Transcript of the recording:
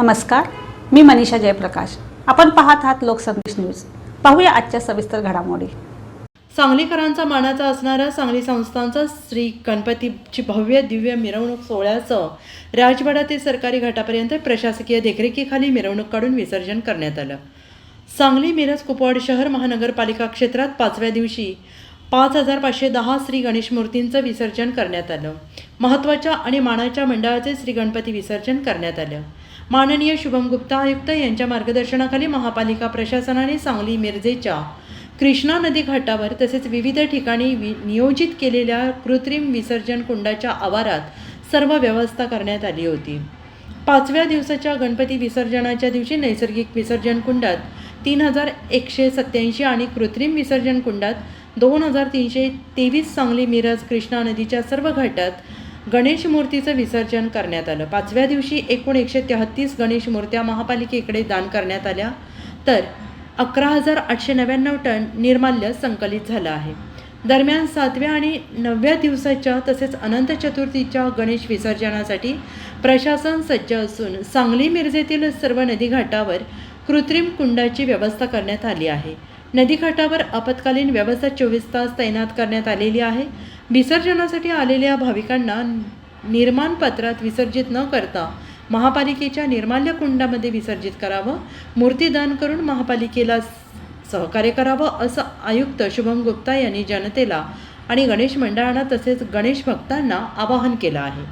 नमस्कार मी मनीषा जयप्रकाश. आपण पाहत आहात लोकसंदेश न्यूज. पाहूया आजच्या सविस्तर घडामोडी. सांगलीकरांचा मानाचा असणारा सांगली संस्थांचा श्री गणपतीची भव्य दिव्य मिरवणूक सोहळ्याचं राजवाडा ते सरकारी घाटापर्यंत प्रशासकीय देखरेखीखाली मिरवणूक काढून विसर्जन करण्यात आलं. सांगली मिरज कुपवाड शहर महानगरपालिका क्षेत्रात पाचव्या दिवशी पाच हजार पाचशे दहा श्री गणेश मूर्तींचं विसर्जन करण्यात आलं. महत्त्वाच्या आणि मानाच्या मंडळाचे श्री गणपती विसर्जन करण्यात आलं. माननीय शुभम गुप्ता आयुक्त यांच्या मार्गदर्शनाखाली महापालिका प्रशासनाने सांगली मिरजेच्या कृष्णा नदी घाटावर तसेच विविध ठिकाणी वि नियोजित केलेल्या कृत्रिम विसर्जन कुंडाच्या आवारात सर्व व्यवस्था करण्यात आली होती. पाचव्या दिवसाच्या गणपती विसर्जनाच्या दिवशी नैसर्गिक विसर्जन कुंडात तीन हजार एकशे सत्याऐंशी आणि कृत्रिम विसर्जन कुंडात दोन हजार तीनशे तेवीस सांगली मिरज कृष्णा नदीच्या सर्व घाटात गणेश मूर्तीचं विसर्जन करण्यात आलं. पाचव्या दिवशी एकूण एकशे तेहत्तीस गणेश मूर्त्या महापालिकेकडे दान करण्यात आल्या. तर अकरा हजार आठशे नव्याण्णव टन निर्माल्य संकलित झालं आहे. दरम्यान सातव्या आणि नवव्या दिवसाच्या तसेच अनंत चतुर्थीच्या गणेश विसर्जनासाठी प्रशासन सज्ज असून सांगली मिरजेतील सर्व नदीघाटावर कृत्रिम कुंडाची व्यवस्था करण्यात आली आहे. नदीघाटावर आपत्कालीन व्यवस्था चोवीस तास तैनात करण्यात आलेली आहे. विसर्जनासाठी आलेल्या भाविकांना निर्माणपत्रात विसर्जित न करता महापालिकेच्या निर्माल्य कुंडामध्ये विसर्जित करावं मूर्तीदान करून महापालिकेला सहकार्य करावं असं आयुक्त शुभम गुप्ता यांनी जनतेला आणि गणेश मंडळांना तसेच गणेश भक्तांना आवाहन केलं आहे.